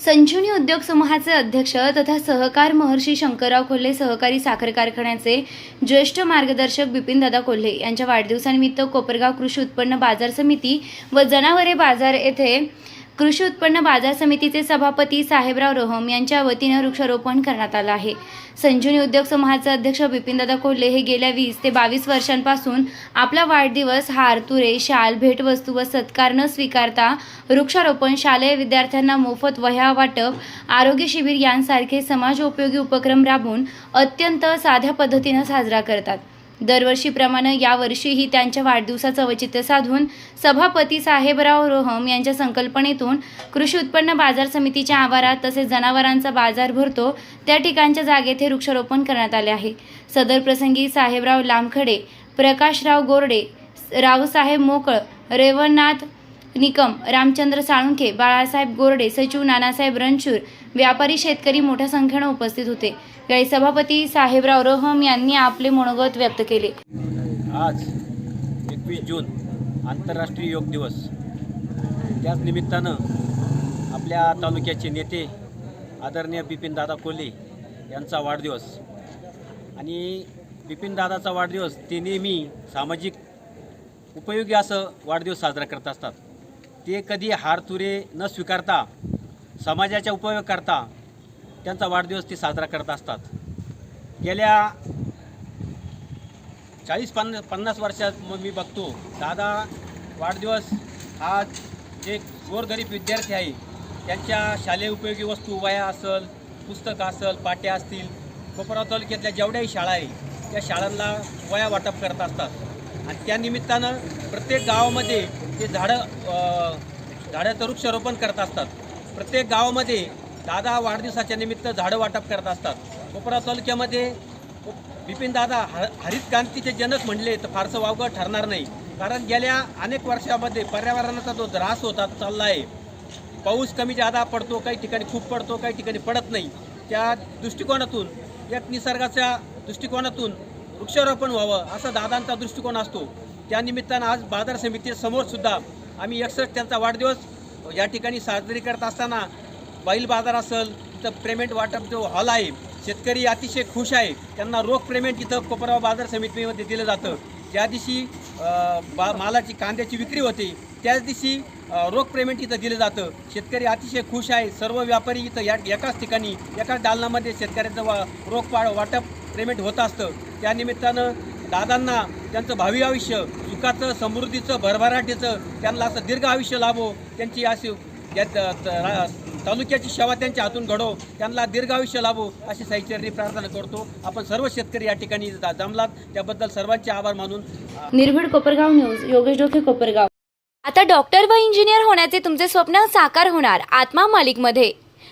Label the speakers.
Speaker 1: संजीवनी उद्योग समूहाचे अध्यक्ष तथा सहकार महर्षी शंकरराव कोल्हे सहकारी साखर कारखान्याचे ज्येष्ठ मार्गदर्शक बिपिनदादा कोल्हे यांच्या वाढदिवसानिमित्त कोपरगाव कृषी उत्पन्न बाजार समिती व जनावरे बाजार येथे कृषी उत्पन्न बाजार समितीचे सभापती साहेबराव रोहम यांच्या वतीनं वृक्षारोपण करण्यात आलं आहे. संजीवनी उद्योग समूहाचे अध्यक्ष बिपिनदादा कोल्हे हे गेल्या वीस ते बावीस वर्षांपासून आपला वाढदिवस हार तुरे शाल भेटवस्तू व सत्कार न स्वीकारता वृक्षारोपण शालेय विद्यार्थ्यांना मोफत वह्या वाटप आरोग्य शिबिर यांसारखे समाजोपयोगी उपक्रम राबवून अत्यंत साध्या पद्धतीनं साजरा करतात. दरवर्षीप्रमाणे यावर्षीही त्यांच्या वाढदिवसाचं औचित्य साधून सभापती साहेबराव रोहम यांच्या संकल्पनेतून कृषी उत्पन्न बाजार समितीच्या आवारात तसेच जनावरांचा बाजार भरतो त्या ठिकाणच्या जागेत हे वृक्षारोपण करण्यात आले आहे. सदर प्रसंगी साहेबराव लामखडे प्रकाशराव गोरडे रावसाहेब मोकळ रेवणनाथ निकम रामचंद्र साळुंखे बाळासाहेब गोरडे सचिव नानासाहेब रणशूर व्यापारी शेतकरी मोठ्या संख्येनं उपस्थित होते. यावेळी सभापती साहेबराव रोहम यांनी आपले मनोगत व्यक्त केले.
Speaker 2: आज एकवीस जून आंतरराष्ट्रीय योग दिवस. त्याच निमित्तानं आपल्या तालुक्याचे नेते आदरणीय बिपिनदादा कोल्हे यांचा वाढदिवस. आणि बिपिनदादाचा वाढदिवस ते नेहमी सामाजिक उपयोगी असं वाढदिवस साजरा करत असतात. ते कधी हारतुरे न स्वीकारता समाजाच्या उपयोग करता त्यांचा वाढदिवस ते साजरा करत असतात. गेल्या चाळीस पन्नास पन्नास वर्षात मग मी बघतो दादा वाढदिवस हा जे गोरगरीब विद्यार्थी आहे त्यांच्या शालेय उपयोगी वस्तू वया असेल पुस्तकं असेल पाट्या असतील कोपरा तालुक्यातल्या जेवढ्याही शाळा आहे त्या शाळांना वया वाटप करत असतात. आणि त्या निमित्तानं प्रत्येक गावामध्ये ते झाडं झाडाचं वृक्षारोपण करत असतात. प्रत्येक गावामध्ये दादा वाढदिवसाच्या निमित्त झाडं वाटप करत असतात. कोपरा तालुक्यामध्ये बिपिन दादा ह हरित क्रांतीचे जनक म्हणले तर फारसं वावगं ठरणार नाही. कारण गेल्या अनेक वर्षामध्ये पर्यावरणाचा जो ऱ्हास होता चालला आहे पाऊस कमी जादा पडतो काही ठिकाणी खूप पडतो काही ठिकाणी पडत नाही. त्या दृष्टिकोनातून एक निसर्गाच्या दृष्टिकोनातून वृक्षारोपण व्हावं असा दादांचा दृष्टिकोन असतो. त्या निमित्तानं आज बाजार समितीसमोर सुद्धा आम्ही एकसष्ट त्यांचा वाढदिवस या ठिकाणी साजरी करत असताना बैल बाजार असेल तिथं पेमेंट वाटप जो हॉल आहे शेतकरी अतिशय खुश आहे. त्यांना रोख पेमेंट इथं कोपरावा बाजार समितीमध्ये दिलं जातं. ज्या दिवशी बा मालाची कांद्याची विक्री होते त्याच दिवशी रोख पेमेंट इथं दिलं जातं. शेतकरी अतिशय खुश आहे. सर्व व्यापारी इथं या एकाच ठिकाणी एकाच दालनामध्ये शेतकऱ्यांचं वा रोख पा वाटप पेमेंट होत असतं. त्यानिमित्तानं दादांना त्यांचं भावी आयुष्य सुखाचं समृद्धीचं भरभराटीचं त्यांना असं दीर्घ आयुष्य लाभो त्यांची अशी तालुक्याची सेवा त्यांच्या हातून घडो त्यांना दीर्घ आयुष्य लाभो अशी साहित्याची प्रार्थना करतो. आपण सर्व शेतकरी या ठिकाणी जमलात. त्याबद्दल सर्वांचे आभार मानून
Speaker 1: निर्भीड कोपरगाव न्यूज योगेश डोके कोपरगाव. आता डॉक्टर व इंजिनियर होण्याचे तुमचे स्वप्न साकार होणार आत्मा मालिकमध्ये